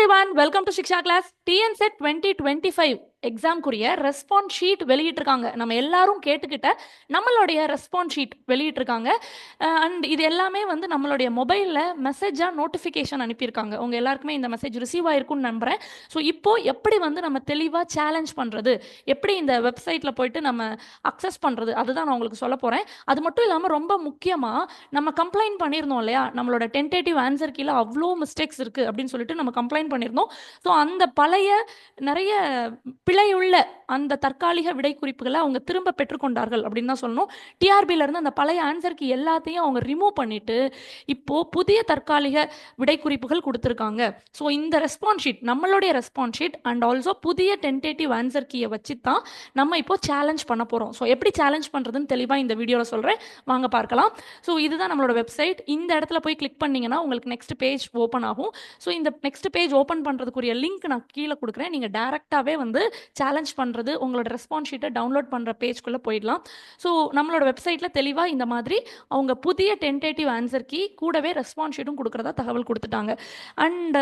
everyone, welcome to Shiksha class T N C 2025. எக்ஸாம்க்குரிய response sheet வெளியிட்டிருக்காங்க. நம்ம எல்லாரும் கேட்டுக்கிட்ட நம்மளுடைய ரெஸ்பான்ஸ் ஷீட் வெளியிட்டிருக்காங்க. அண்ட் இது எல்லாமே வந்து நம்மளுடைய மொபைலில் மெசேஜாக நோட்டிஃபிகேஷன் அனுப்பியிருக்காங்க. உங்கள் எல்லாருக்குமே இந்த மெசேஜ் ரிசீவ் ஆயிருக்கும்னு நம்புகிறேன் ஸோ இப்போது எப்படி வந்து நம்ம தெளிவாக சேலஞ்ச் பண்ணுறது எப்படி இந்த வெப்சைட்டில் போயிட்டு நம்ம அக்சஸ் பண்ணுறது அதுதான் நான் உங்களுக்கு சொல்ல போகிறேன் அது மட்டும் இல்லாமல் ரொம்ப முக்கியமாக நம்ம கம்ப்ளைண்ட் பண்ணியிருந்தோம் இல்லையா? நம்மளோட டென்டேட்டிவ் ஆன்சர் கீழே அவ்வளோ மிஸ்டேக்ஸ் இருக்குது அப்படின்னு சொல்லிட்டு நம்ம கம்ப்ளைண்ட் பண்ணியிருந்தோம். ஸோ அந்த பழைய நிறைய பிழையுள்ள அந்த தற்காலிக விடை குறிப்புகளை அவங்க திரும்ப பெற்றுக்கொண்டார்கள் அப்படின்னு தான் சொல்லணும். டிஆர்பியிலேருந்து அந்த பழைய ஆன்சருக்கு எல்லாத்தையும் அவங்க ரிமூவ் பண்ணிட்டு இப்போது புதிய தற்காலிக விடை குறிப்புகள் கொடுத்துருக்காங்க. ஸோ இந்த ரெஸ்பான்ஸ் ஷீட் நம்மளுடைய ரெஸ்பான்ஸ் ஷீட் அண்ட் ஆல்சோ புதிய டென்டேட்டிவ் ஆன்சர் கீயை வச்சு தான் நம்ம இப்போ சேலஞ்ச் பண்ண போகிறோம் ஸோ எப்படி சேலஞ்ச் பண்ணுறதுன்னு தெளிவாக இந்த வீடியோவில் சொல்கிறேன் வாங்க பார்க்கலாம். ஸோ இதுதான் நம்மளோட வெப்சைட் இந்த இடத்துல போய் கிளிக் பண்ணீங்கன்னா உங்களுக்கு நெக்ஸ்ட் பேஜ் ஓப்பன் ஆகும். ஸோ இந்த நெக்ஸ்ட் பேஜ் ஓப்பன் பண்ணுறதுக்குரிய லிங்க் நான் கீழே கொடுக்குறேன். நீங்கள் டேரெக்டாகவே வந்து சேலஞ்ச் பண்ணுறது உங்களோட ரெஸ்பான்ஸ் ஷீட்டை டவுன்லோட் பண்ணுற பேஜ்குள்ளே போயிடலாம். ஸோ நம்மளோட வெப்சைட்டில் தெளிவாக இந்த மாதிரி அவங்க புதிய டென்டேட்டிவ் ஆன்சர் கீ கூடவே ரெஸ்பான்ஸ் ஷீட்டும் கொடுக்குறதா தகவல் கொடுத்துட்டாங்க. அண்ட்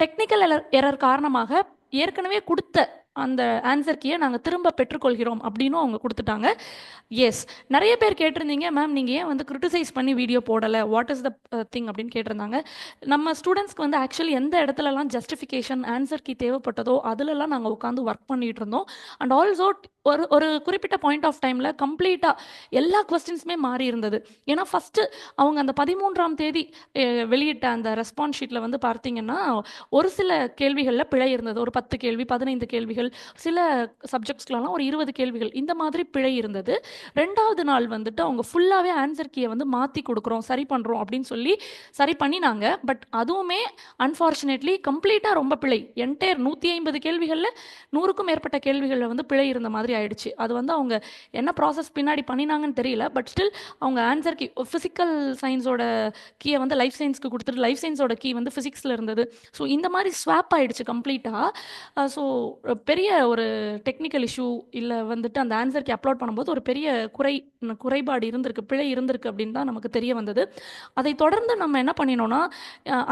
டெக்னிக்கல் எரர் காரணமாக ஏற்கனவே கொடுத்த அந்த ஆன்சர் கீயை நாங்கள் திரும்ப பெற்றுக்கொள்கிறோம் அப்படின்னும் அவங்க கொடுத்துட்டாங்க. எஸ் நிறைய பேர் கேட்டிருந்தீங்க மேம் நீங்கள் ஏன் வந்து கிரிட்டிசைஸ் பண்ணி வீடியோ போடலை? வாட் இஸ் த திங் அப்படின்னு கேட்டிருந்தாங்க. நம்ம ஸ்டூடெண்ட்ஸ்க்கு வந்து ஆக்சுவலி எந்த இடத்துலலாம் ஜஸ்டிஃபிகேஷன் ஆன்சர் கீ தேவைப்பட்டதோ அதிலலாம் நாங்கள் உட்காந்து ஒர்க் பண்ணிட்டு இருந்தோம். அண்ட் ஆல்சோ ஒரு ஒரு குறிப்பிட்ட பாயிண்ட் ஆஃப் டைமில் கம்ப்ளீட்டாக எல்லா கொஸ்டின்ஸுமே மாறி இருந்தது. ஏன்னா ஃபஸ்ட்டு அவங்க அந்த பதிமூன்றாம் தேதி வெளியிட்ட அந்த ரெஸ்பான்ஸ் ஷீட்டில் வந்து பார்த்தீங்கன்னா ஒரு சில கேள்விகளில் பிழை இருந்தது. ஒரு பத்து கேள்வி பதினைந்து கேள்விகள் சில சப்ஜெக்ட்ஸ்லாம் ஒரு இருபது கேள்விகள் இந்த மாதிரி பிழை இருந்தது. ரெண்டாவது நாள் வந்துட்டு அவங்க ஃபுல்லாகவே ஆன்சர் கீயை வந்து மாற்றி கொடுக்குறோம் சரி பண்ணுறோம் அப்படின்னு சொல்லி சரி பண்ணினாங்க. பட் அதுவுமே அன்ஃபார்ச்சுனேட்லி கம்ப்ளீட்டாக ரொம்ப பிழை. என்டையர் நூற்றி ஐம்பது கேள்விகளில் நூறுக்கும் மேற்பட்ட கேள்விகளில் வந்து பிழை இருந்த மாதிரி ஆயிடுச்சு. அது வந்து அவங்க என்ன ப்ராசஸ் பின்னாடி பண்ணினாங்கன்னு தெரியல. பட் ஸ்டில் அவங்க ஆன்சர் கீ ஃபிசிக்கல் சயின்ஸோட கீயை வந்து லைஃப் சயின்ஸ்க்கு கொடுத்துட்டு லைஃப் சயின்ஸோட கீ வந்து ஃபிசிக்ஸில் இருந்தது. ஸோ இந்த மாதிரி ஸ்வாப் ஆயிடுச்சு கம்ப்ளீட்டாக ஸோ பெரிய ஒரு டெக்னிக்கல் இஷ்யூ இல்லை வந்துட்டு அந்த ஆன்சர் கீ அப்லோட் பண்ணும்போது ஒரு பெரிய குறை குறைபாடு இருந்திருக்கு பிழை இருந்திருக்கு அப்படின்னு தான் நமக்கு தெரிய வந்தது. அதை தொடர்ந்து நம்ம என்ன பண்ணினோம்னா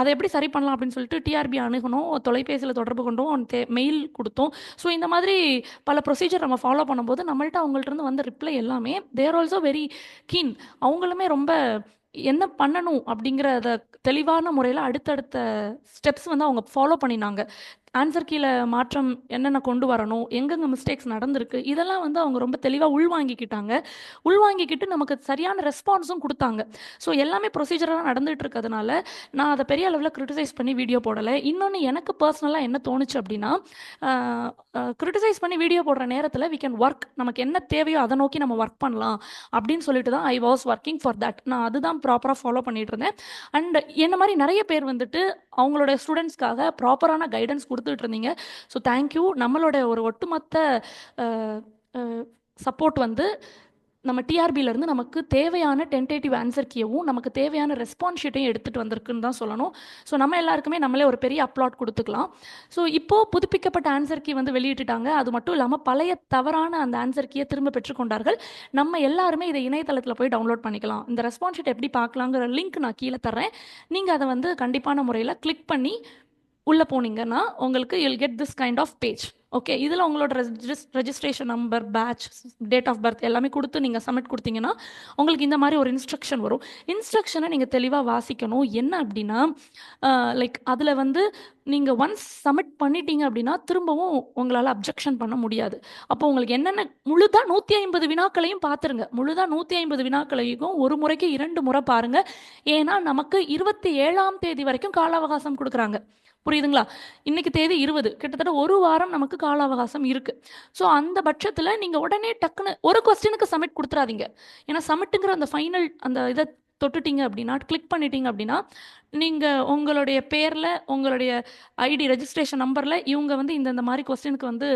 அதை எப்படி சரி பண்ணலாம் அப்படின்னு சொல்லிட்டு டிஆர்பி அணுகணும் தொலைபேசியில் தொடர்பு கொண்டோம் மெயில் கொடுத்தோம். ஸோ இந்த மாதிரி பல ப்ரொசீஜர் நம்ம ஃபாலோ ஃபாலோ பண்ணும்போது நம்மள்ட்ட அவங்கள்ட்ட இருந்து வந்த ரிப்ளை எல்லாமே தேர் ஆல்சோ வெரி கீன் அவங்களுமே ரொம்ப என்ன பண்ணணும் அப்படிங்கிறத தெளிவான முறையில் அடுத்தடுத்த ஸ்டெப்ஸ் வந்து அவங்க ஃபாலோ பண்ணினாங்க. ஆன்சர் கீழே மாற்றம் என்னென்ன கொண்டு வரணும் எங்கெங்கே மிஸ்டேக்ஸ் நடந்திருக்கு இதெல்லாம் வந்து அவங்க ரொம்ப தெளிவாக உள்வாங்கிக்கிட்டாங்க. உள்வாங்கிக்கிட்டு நமக்கு சரியான ரெஸ்பான்ஸும் கொடுத்தாங்க. ஸோ எல்லாமே ப்ரொசீஜராக நடந்துட்டு இருக்கிறதுனால நான் அதை பெரிய அளவில் கிரிட்டிசைஸ் பண்ணி வீடியோ போடலை. இன்னொன்று எனக்கு பர்சனலாக என்ன தோணுச்சு அப்படின்னா கிரிட்டிசைஸ் பண்ணி வீடியோ போடுற நேரத்தில் வி கேன் ஒர்க் நமக்கு என்ன தேவையோ அதை நோக்கி நம்ம ஒர்க் பண்ணலாம் அப்படின்னு சொல்லிட்டு தான் I was working for that நான் அதுதான் ப்ராப்பராக ஃபாலோ பண்ணிட்டு இருந்தேன். அண்ட் என்ன மாதிரி நிறைய பேர் வந்துட்டு அவங்களோட ஸ்டூடெண்ட்ஸ்க்காக ப்ராப்பரான கைடன்ஸ் கொடுத்துட்டு இருந்தீங்க ஸோ தேங்க்யூ நம்மளோட ஒரு ஒட்டுமொத்த சப்போர்ட் வந்து நம்ம டிஆர்பியிலேருந்து நமக்கு தேவையான டென்டேட்டிவ் ஆன்சர் கீயவும் நமக்கு தேவையான ரெஸ்பான்ஸ் ஷீட்டையும் எடுத்துகிட்டு வந்திருக்குன்னு தான் சொல்லணும். ஸோ நம்ம எல்லாருக்குமே நம்மளே ஒரு பெரிய அப்லாட் கொடுத்துக்கலாம். ஸோ இப்போது புதுப்பிக்கப்பட்ட ஆன்சர் கீ வந்து வெளியிட்டுட்டாங்க. அது மட்டும் இல்லாமல் பழைய தவறான அந்த ஆன்சர் கீயை திரும்ப பெற்றுக்கொண்டார்கள். நம்ம எல்லாருமே இதை இணையதளத்தில் போய் டவுன்லோட் பண்ணிக்கலாம். இந்த ரெஸ்பான்ஸ் ஷீட் எப்படி பார்க்கலாங்கிற லிங்க் நான் கீழே தர்றேன். நீங்கள் அதை வந்து கண்டிப்பான முறையில் கிளிக் பண்ணி உள்ளே போனீங்கன்னா உங்களுக்கு you'll get this kind of page okay இதில் உங்களோட Regis registration number batch date of birth எல்லாமே கொடுத்து நீங்கள் சப்மிட் கொடுத்தீங்கன்னா உங்களுக்கு இந்த மாதிரி ஒரு இன்ஸ்ட்ரக்ஷன் வரும். இன்ஸ்ட்ரக்ஷனை நீங்கள் தெளிவாக வாசிக்கணும். என்ன அப்படின்னா லைக் அதில் வந்து நீங்கள் ஒன்ஸ் சப்மிட் பண்ணிட்டீங்க அப்படின்னா திரும்பவும் உங்களால் அப்ஜெக்ஷன் பண்ண முடியாது. அப்போ உங்களுக்கு என்னென்ன முழுதாக நூற்றி ஐம்பது வினாக்களையும் பார்த்துருங்க முழுதாக நூற்றி ஐம்பது வினாக்களையும் ஒரு முறைக்கு இரண்டு முறை பாருங்க. ஏன்னா நமக்கு இருபத்தி ஏழாம் தேதி வரைக்கும் கால அவகாசம் கொடுக்குறாங்க. புரியுதுங்களா? இன்னைக்கு தேதி இருபது. கிட்டத்தட்ட ஒரு வாரம் நமக்கு கால அவகாசம் இருக்கு. ஸோ அந்த பட்சத்தில் நீங்கள் உடனே டக்குன்னு ஒரு கொஸ்டினுக்கு சப்மிட் கொடுத்துறாதீங்க. ஏன்னா சப்மிட்டுங்கிற அந்த ஃபைனல் அந்த இதை தொட்டுட்டீங்க அப்படின்னா கிளிக் பண்ணிட்டீங்க அப்படின்னா நீங்கள் உங்களுடைய பேரில் உங்களுடைய ஐடி ரெஜிஸ்ட்ரேஷன் நம்பரில் இவங்க வந்து இந்த இந்த மாதிரி கொஸ்டினுக்கு வந்து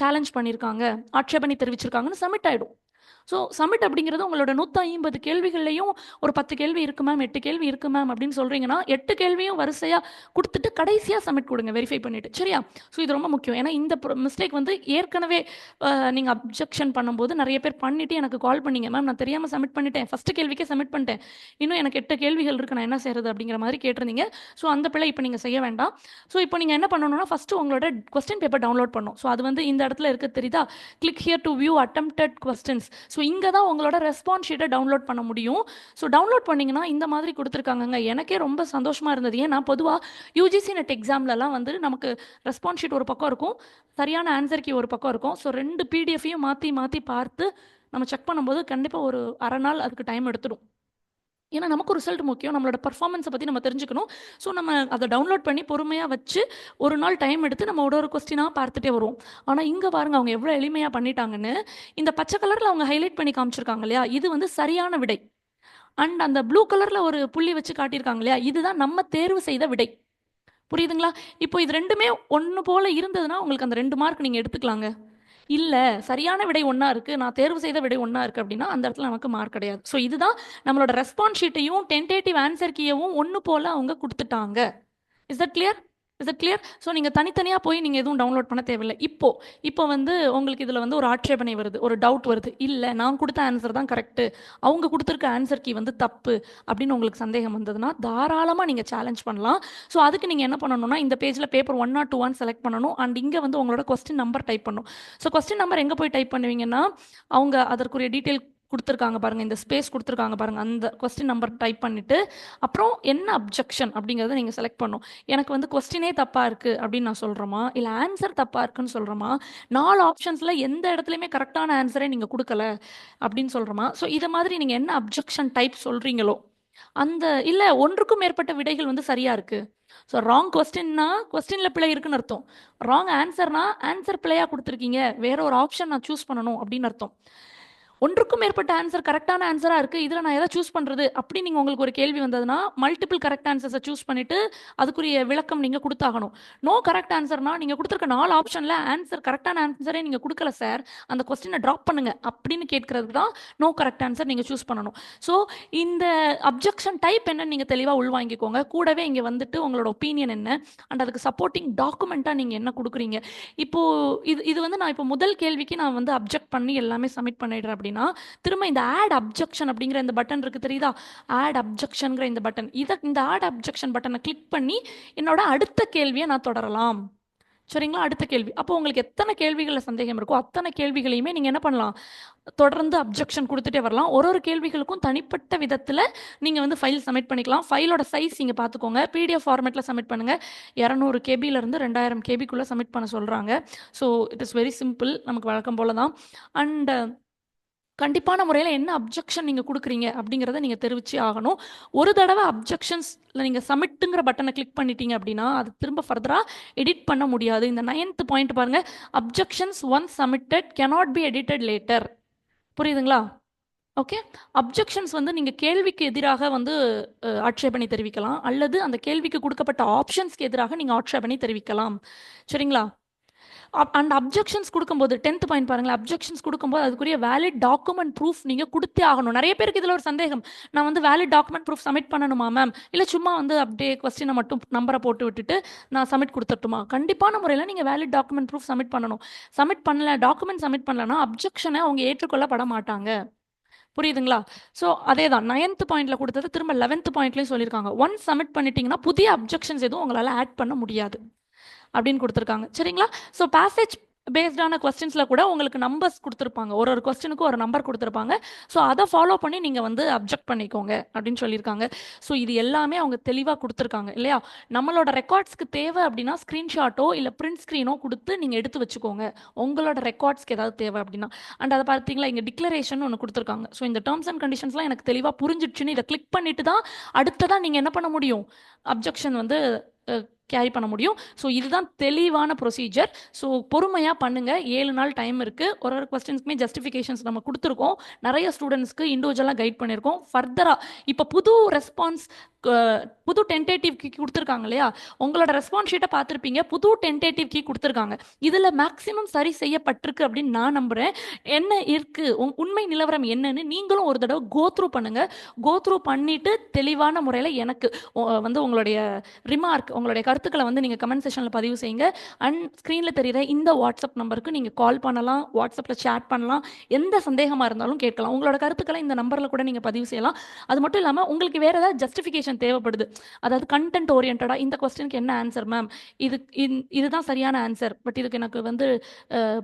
சேலஞ்ச் பண்ணியிருக்காங்க ஆட்சேபனை தெரிவிச்சிருக்காங்கன்னு சப்மிட் ஆகிடும் ஸோ சமிட் அப்படிங்கிறது உங்களோட நூற்றி ஐம்பது கேள்விகள்லையும் ஒரு பத்து கேள்வி இருக்கு மேம் எட்டு கேள்வி இருக்கு மேம் அப்படின்னு சொல்கிறீங்கன்னா எட்டு கேள்வியும் வரிசையாக கொடுத்துட்டு கடைசியாக சப்மிட் கொடுங்க வெரிஃபை பண்ணிவிட்டு சரியா? ஸோ இது ரொம்ப முக்கியம். ஏன்னா இந்த மிஸ்டேக் வந்து ஏற்கனவே நீங்கள் அப்ஜெக்ஷன் பண்ணும்போது நிறைய பேர் பண்ணிவிட்டு எனக்கு கால் பண்ணிங்க மேம் நான் தெரியாமல் சப்மிட் பண்ணிட்டேன். ஃபஸ்ட்டு கேள்விக்கே சப்மிட் பண்ணிட்டேன். இன்னும் எனக்கு எட்டு கேள்விகள் இருக்குது நான் என்ன செய்கிறது அப்படிங்கிற மாதிரி கேட்டிருந்தீங்க. ஸோ அந்த பிள்ளை இப்போ நீங்கள் செய்ய வேண்டாம். ஸோ இப்போ நீங்கள் என்ன பண்ணணும்னா ஃபஸ்ட்டு உங்களோட கொஸ்டின் பேப்பர் டவுன்லோட் பண்ணும். ஸோ அது வந்து இந்த இடத்துல இருக்க தெரியுதா? Click here to view attempted questions so இங்கே தான் உங்களோட ரெஸ்பான்ஸ் ஷீட்டை டவுன்லோட் பண்ண முடியும். ஸோ டவுன்லோட் பண்ணிங்கன்னா இந்த மாதிரி கொடுத்துருக்காங்கங்க. எனக்கே ரொம்ப சந்தோஷமாக இருந்தது. ஏன்னா பொதுவாக யூஜிசி நெட் எக்ஸாம்லலாம் வந்து நமக்கு ரெஸ்பான்ஸ் ஷீட் ஒரு பக்கம் இருக்கும். சரியான ஆன்சர் கீ ஒரு பக்கம் இருக்கும். ஸோ ரெண்டு பிடிஎஃபையும் மாற்றி மாற்றி பார்த்து நம்ம செக் பண்ணும்போது கண்டிப்பாக ஒரு அரை நாள் அதுக்கு டைம் எடுத்துடும். ஏன்னா நமக்கு ரிசல்ட் முக்கியம். நம்மளோட பர்ஃபார்மன்ஸை பற்றி நம்ம தெரிஞ்சுக்கணும். ஸோ நம்ம அதை டவுன்லோட் பண்ணி பொறுமையாக வச்சு ஒரு நாள் டைம் எடுத்து நம்ம ஒரு ஒரு கொஸ்டினாக பார்த்துட்டே வருவோம். ஆனால் இங்கே பாருங்க அவங்க எவ்வளோ எளிமையாக பண்ணிட்டாங்கன்னு. இந்த பச்சை கலரில் அவங்க ஹைலைட் பண்ணி காமிச்சிருக்காங்க இல்லையா? இது வந்து சரியான விடை. அண்ட் அந்த ப்ளூ கலரில் ஒரு புள்ளி வச்சு காட்டியிருக்காங்க இல்லையா? இதுதான் நம்ம தேர்வு செய்த விடை. புரியுதுங்களா? இப்போ இது ரெண்டுமே ஒன்று போல இருந்ததுன்னா உங்களுக்கு அந்த ரெண்டு மார்க் நீங்கள் எடுத்துக்கலாங்க. இல்லை சரியான விடை ஒன்றா இருக்குது நான் தேர்வு செய்த விடை ஒன்றா இருக்குது அப்படின்னா அந்த இடத்துல நமக்கு மார்க் கிடையாது. ஸோ இதுதான் நம்மளோட ரெஸ்பான்ஸ் ஷீட்டையும் டென்டேட்டிவ் ஆன்சர் கீயவும் ஒன்று போல் அவங்க கொடுத்துட்டாங்க. Is that clear is it clear so நீங்கள் தனித்தனியாக போய் நீங்கள் எதுவும் டவுன்லோட் பண்ண தேவையில்லை. இப்போ இப்போ வந்து உங்களுக்கு இதில் வந்து ஒரு ஆட்சேபனை வருது ஒரு டவுட் வருது. இல்லை நான் கொடுத்த ஆன்சர் தான் கரெக்டு அவங்க கொடுத்துருக்க ஆன்சர் கீ வந்து தப்பு அப்படின்னு உங்களுக்கு சந்தேகம் வந்ததுன்னா தாராளமாக நீங்கள் சேலஞ்ச் பண்ணலாம். ஸோ அதுக்கு நீங்கள் என்ன பண்ணணும்னா இந்த பேஜில் paper one not two one select பண்ணணும். அண்ட் இங்கே வந்து உங்களோட கொஸ்டின் நம்பர் டைப் பண்ணணும் ஸோ கொஸ்டின் நம்பர் எங்கே போய் டைப் பண்ணுவீங்கன்னா அவங்க அதற்குரிய டீட்டெயில் கொடுத்துருக்காங்க பாருங்க இந்த ஸ்பேஸ் கொடுத்துருக்காங்க பாருங்க அந்த கொஸ்டின் நம்பர் டைப் பண்ணிட்டு அப்புறம் என்ன அப்ஜெக்ஷன் அப்படிங்கிறத நீங்கள் செலக்ட் பண்ணும். எனக்கு வந்து கொஸ்டினே தப்பாக இருக்குது அப்படின்னு நான் சொல்கிறோமா இல்லை ஆன்சர் தப்பாக இருக்குன்னு சொல்கிறோமா நாலு ஆப்ஷன்ஸில் எந்த இடத்துலையுமே கரெக்டான ஆன்சரே நீங்கள் கொடுக்கல அப்படின்னு சொல்கிறோமா ஸோ இதை மாதிரி நீங்கள் என்ன அப்ஜெக்ஷன் டைப் சொல்கிறீங்களோ அந்த இல்லை ஒன்றுக்கும் மேற்பட்ட விடைகள் வந்து சரியாக இருக்குது ஸோ ராங் கொஸ்டின்னா கொஸ்டினில் பிழை இருக்குன்னு அர்த்தம். ராங் ஆன்சர்னா ஆன்சர் பிழையாக கொடுத்துருக்கீங்க. வேற ஒரு ஆப்ஷன் நான் சூஸ் பண்ணணும் அப்படின்னு அர்த்தம். ஒன்றுக்கும் மேற்பட்ட ஆன்சர் கரெக்டான ஆன்சராக இருக்குது இதில் நான் எதை சூஸ் பண்ணுறது அப்படி நீங்கள் உங்களுக்கு ஒரு கேள்வி வந்ததுன்னா மல்டிபிள் கரெக்ட் ஆன்சர்ஸை சூஸ் பண்ணிவிட்டு அதுக்குரிய விளக்கம் நீங்கள் கொடுத்தாகணும். நோ கரெக்ட் ஆன்சர்னா நீங்கள் கொடுத்துருக்க நாலு ஆப்ஷனில் ஆன்சர் கரெக்டான ஆன்சரே நீங்கள் கொடுக்கல சார் அந்த கொஸ்டினை ட்ராப் பண்ணுங்க. அப்படின்னு கேட்கறதுக்கு தான் நோ கரெக்ட் ஆன்சர் நீங்கள் சூஸ் பண்ணணும். ஸோ இந்த அப்ஜெக்ஷன் டைப் என்னன்னு நீங்கள் தெளிவாக உள்வாங்கிக்கோங்க. கூடவே இங்கே வந்துட்டு உங்களோட ஒப்பீனியன் என்ன? அண்ட் அதுக்கு சப்போர்ட்டிங் டாக்குமெண்ட்டாக நீங்கள் என்ன கொடுக்குறீங்க? இப்போது இது இது வந்து நான் இப்போ முதல் கேள்விக்கு நான் வந்து அப்ஜெக்ட் பண்ணி எல்லாமே சப்மிட் பண்ணிடுறேன் அப்படின்னா திரும்ப இந்த ஆட் அப்ஜெக்ஷன் அப்படிங்கிற இந்த பட்டன் இருக்குது தெரியுதா? ஆட் அப்ஜெக்ஷனுங்கிற இந்த பட்டன் இதை இந்த ஆட் அப்ஜெக்ஷன் பட்டனை கிளிக் பண்ணி என்னோட அடுத்த கேள்வியை நான் தொடரலாம். சரிங்களா? அடுத்த கேள்வி. அப்போ உங்களுக்கு எத்தனை கேள்விகளில் சந்தேகம் இருக்கோ அத்தனை கேள்விகளையுமே நீங்கள் என்ன பண்ணலாம்? தொடர்ந்து அப்ஜெக்ஷன் கொடுத்துட்டே வரலாம். ஒரு ஒரு கேள்விகளுக்கும் தனிப்பட்ட விதத்தில் நீங்கள் வந்து ஃபைல் சப்மிட் பண்ணிக்கலாம். ஃபைலோட சைஸ் நீங்கள் பார்த்துக்கோங்க பிடிஎஃப் ஃபார்மேட்டில் சப்மிட் பண்ணுங்கள் இரநூறு கேபியிலேருந்து ரெண்டாயிரம் கேபிக்குள்ளே சப்மிட் பண்ண சொல்கிறாங்க so it is very simple நமக்கு வழக்கம் போல தான் அண்ட் கண்டிப்பான முறையில் என்ன அப்ஜெக்ஷன் நீங்கள் கொடுக்குறீங்க அப்படிங்கிறத நீங்கள் தெரிவிச்சே ஆகணும். ஒரு தடவை அப்ஜெக்ஷன்ஸில் நீங்கள் சப்மிட்டுங்கிற பட்டனை கிளிக் பண்ணிட்டீங்க அப்படின்னா அது திரும்ப ஃபர்தராக எடிட் பண்ண முடியாது. இந்த நைன்த் பாயிண்ட் பாருங்கள் objections once submitted cannot be edited later புரியுதுங்களா? ஓகே அப்ஜெக்ஷன்ஸ் வந்து நீங்கள் கேள்விக்கு எதிராக வந்து ஆட்சேபனை தெரிவிக்கலாம். அல்லது அந்த கேள்விக்கு கொடுக்கப்பட்ட ஆப்ஷன்ஸ்க்கு எதிராக நீங்கள் ஆட்சேபனை தெரிவிக்கலாம். சரிங்களா? அண்ட் அப்ஜெக்ஷன்ஸ் கொடுக்கும்போது டென்த் பாயிண்ட் பாருங்களேன் அப்ஜெக்ஷன்ஸ் கொடுக்கும்போது அதுக்குரிய வேலிட் டாக்குமெண்ட் ப்ரூஃப் நீங்கள் கொடுத்தே ஆகணும். நிறைய பேருக்கு இதில் ஒரு சந்தேகம். நான் வந்து வேலிட் டாக்குமெண்ட் ப்ரூஃப் சப்மிட் பண்ணணுமா மேம் இல்லை சும்மா வந்து அப்படியே கொஸ்டினை மட்டும் நம்பரை போட்டு விட்டுட்டு நான் சப்மிட் கொடுத்துட்டுமா கண்டிப்பான முறையில் நீங்கள் வேலிட் டாக்குமெண்ட் ப்ரூஃப் சப்மிட் பண்ணணும். சப்மிட் பண்ணல டாக்குமெண்ட் சப்மிட் பண்ணலன்னா அப்ஜெக்ஷனை அவங்க ஏற்றுக்கொள்ளப்பட மாட்டாங்க. புரியுதுங்களா? ஸோ அதே தான் நைன்த் பாயிண்ட்ல கொடுத்தது திரும்ப லெவன்த் பாயிண்ட்லேயும் சொல்லியிருக்காங்க. ஒன் சப்மிட் பண்ணிட்டீங்கன்னா புதிய அப்ஜெக்ஷன்ஸ் எதுவும் உங்களால் ஆட் பண்ண முடியாது. அப்படின்னு கொடுத்துருக்காங்க. சரிங்களா? ஸோ பேசேஜ் பேஸ்டான கொஸ்டின்ஸில் கூட உங்களுக்கு நம்பர்ஸ் கொடுத்துருப்பாங்க. ஒரு ஒரு கொஸ்டினுக்கும் ஒரு நம்பர் கொடுத்துருப்பாங்க. ஸோ அதை ஃபாலோ பண்ணி நீங்கள் வந்து அப்ஜெக்ட் பண்ணிக்கோங்க அப்படின்னு சொல்லியிருக்காங்க. ஸோ இது எல்லாமே அவங்க தெளிவாக கொடுத்துருக்காங்க இல்லையா? நம்மளோட ரெக்கார்ட்ஸ்க்கு தேவை அப்படின்னா ஸ்க்ரீன்ஷாட்டோ இல்லை பிரிண்ட் ஸ்க்ரீனோ கொடுத்து நீங்கள் எடுத்து வச்சுக்கோங்க. உங்களோட ரெக்கார்ட்ஸ்க்கு ஏதாவது தேவை அப்படின்னா. அண்ட் அதை பார்த்தீங்களா? இங்கே டிக்ளரேஷன் ஒன்று கொடுத்துருக்காங்க. ஸோ இந்த டேர்ம்ஸ் அண்ட் கண்டிஷன்ஸ்லாம் எனக்கு தெளிவாக புரிஞ்சிடுச்சுன்னு இதை கிளிக் பண்ணிட்டு தான் அடுத்ததான் நீங்கள் என்ன பண்ண முடியும்? அப்ஜெக்ஷன் வந்து கேரி பண்ண முடியும். ஸோ இதுதான் தெளிவான ப்ரொசீஜர் ஸோ பொறுமையாக பண்ணுங்கள் ஏழு நாள் டைம் இருக்குது ஒரு ஒரு கொஸ்டின்ஸ்க்குமே ஜஸ்டிஃபிகேஷன்ஸ் நம்ம கொடுத்துருக்கோம். நிறைய ஸ்டூடெண்ட்ஸ்க்கு இண்டிவிஜுவலாக கைட் பண்ணியிருக்கோம். ஃபர்தராக இப்போ புது ரெஸ்பான்ஸ் புது டென்டேட்டிவ் கீ கொடுத்துருக்காங்க இல்லையா? உங்களோட ரெஸ்பான்ஸ் ஷீட்டை பார்த்துருப்பீங்க. புது டென்டேட்டிவ் கீ கொடுத்துருக்காங்க. இதில் மேக்ஸிமம் சரி செய்யப்பட்டிருக்கு அப்படின்னு நான் நம்புகிறேன் என்ன இருக்குது உண்மை நிலவரம் என்னன்னு நீங்களும் ஒரு தடவை கோத்ரூ பண்ணுங்கள் கோ த்ரூ பண்ணிவிட்டு தெளிவான முறையில் எனக்கு வந்து உங்களுடைய ரிமார்க் உங்களுடைய கருத்துக்களை வந்து நீங்கள் கமெண்ட் செஷனில் பதிவு செய்யுங்க. அண்ட் ஸ்க்ரீனில் தெரியுற இந்த வாட்ஸ்அப் நம்பருக்கு நீங்கள் கால் பண்ணலாம். வாட்ஸ்அப்பில் சேட் பண்ணலாம். எந்த சந்தேகமாக இருந்தாலும் கேட்கலாம். உங்களோட கருத்துக்களை இந்த நம்பரில் கூட நீங்கள் பதிவு செய்யலாம். அது மட்டும் இல்லாமல் உங்களுக்கு வேறு ஏதாவது ஜஸ்டிஃபிகேஷன் தேவைப்படுது. அதாவது கண்டென்ட் ஓரியன்டாக இந்த கொஸ்டினுக்கு என்ன ஆன்சர் மேம் இது இதுதான் சரியான ஆன்சர் பட் இதுக்கு எனக்கு வந்து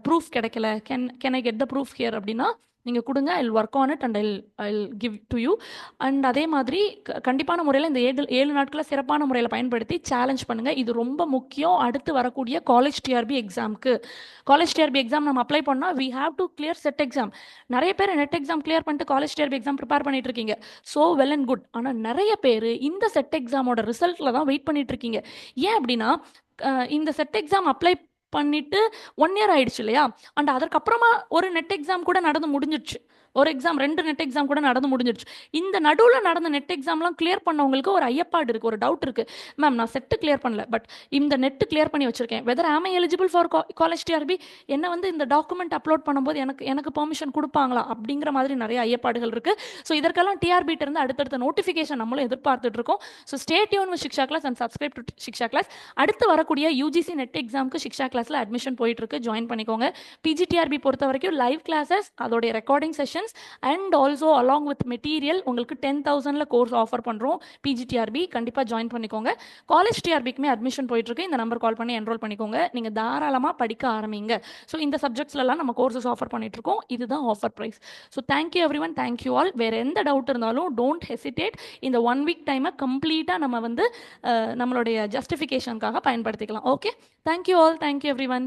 ப்ரூஃப் கிடைக்கல. Can can I get the proof here அப்படின்னா நீங்கள் கொடுங்க I work on it and I I give to you and அதே மாதிரி க- கண்டிப்பான முறையில் இந்த ஏழு ஏழு நாட்களை சிறப்பான முறையில் பயன்படுத்தி சேலஞ்ச் பண்ணுங்கள் இது ரொம்ப முக்கியம். அடுத்து வரக்கூடிய காலேஜ் டிஆர்பி எக்ஸாமுக்கு காலேஜ் டிஆர்பி எக்ஸாம் நம்ம அப்ளை பண்ணால் we have to clear SET exam நிறைய பேர் நெட் எக்ஸாம் கிளியர் பண்ணிட்டு காலேஜ் டிஆர்பி எக்ஸாம் ப்ரிப்பேர் பண்ணிட்டு இருக்கீங்க. ஸோ வெல் அண்ட் குட் ஆனால் நிறைய பேர் இந்த செட் எக்ஸாமோட ரிசல்ட்டில் தான் வெயிட் பண்ணிட்டு இருக்கீங்க. ஏன் அப்படின்னா இந்த செட் எக்ஸாம் அப்ளை பண்ணிட்டு ஒன் இயர் ஆயிடுச்சு இல்லையா? அண்ட் அதற்கப்புறமா ஒரு நெட் எக்ஸாம் கூட நடந்து முடிஞ்சிடுச்சு ஒரு எக்ஸாம் ரெண்டு நெட் எக்ஸாம் கூட நடந்து முடிஞ்சிருச்சு. இந்த நடுவில் நடந்த நெட் எக்ஸாம்லாம் கிளியர் பண்ணவங்களுக்கு ஒரு ஐயப்பாடு இருக்குது ஒரு டவுட் இருக்குது மேம் நான் செட்டு கிளியர் பண்ணல பட் இந்த நெட்டு கிளியர் பண்ணி வச்சிருக்கேன். வெதர் ஆம் எலிஜிபிள் ஃபார் காலேஜ் டிஆர்பி என்ன வந்து இந்த டாக்குமெண்ட் அப்லோட் பண்ணும்போது எனக்கு எனக்கு பெர்மிஷன் கொடுப்பாங்களா? அப்படிங்கிற மாதிரி நிறைய ஐயப்பாடுகள் இருக்குது ஸோ இதற்கெல்லாம் டிஆர்பிட்ட இருந்து அடுத்தடுத்த நோட்டிஃபிகேஷன் நம்மளும் எதிர்பார்த்துட்டு இருக்கோம். So stay tuned Shiksha class and subscribe to Shiksha class அடுத்து வரக்கூடிய யூஜிசி நெட் எக்ஸாமுக்கு சிக்ஷா கிளாஸில் அட்மிஷன் போயிட்டு இருக்கு ஜாயின் பண்ணிக்கோங்க பிஜிடிஆர்பி பொறுத்த வரைக்கும் லைவ் கிளாஸஸ் அதோடைய recording sessions and also along with material உங்களுக்கு டென் தௌசண்டில் கோர்ஸ் ஆஃபர் பண்ணுறோம் பிஜிடிஆர்பி கண்டிப்பாக ஜாயின் பண்ணிக்கோங்க. காலேஜ் டிஆர்பிக்குமே அட்மிஷன் போயிட்டுருக்கு. இந்த நம்பர் கால் பண்ணி என்ரோல் பண்ணிக்கோங்க. நீங்கள் தாராளமாக படிக்க ஆரம்பிங்க. ஸோ இந்த சப்ஜெக்ட்ஸ்லாம் நம்ம கோர்சஸ் ஆஃபர் பண்ணிட்டு இருக்கோம் இதுதான் offer price so thank you everyone thank you all வேறு எந்த டவுட் இருந்தாலும் டோன்ட் ஹெசிடேட் இந்த ஒன் வீக் டைமை கம்ப்ளீட்டாக நம்ம வந்து நம்மளுடைய ஜஸ்டிஃபிகேஷனுக்காக பயன்படுத்திக்கலாம். Okay thank you all thank you everyone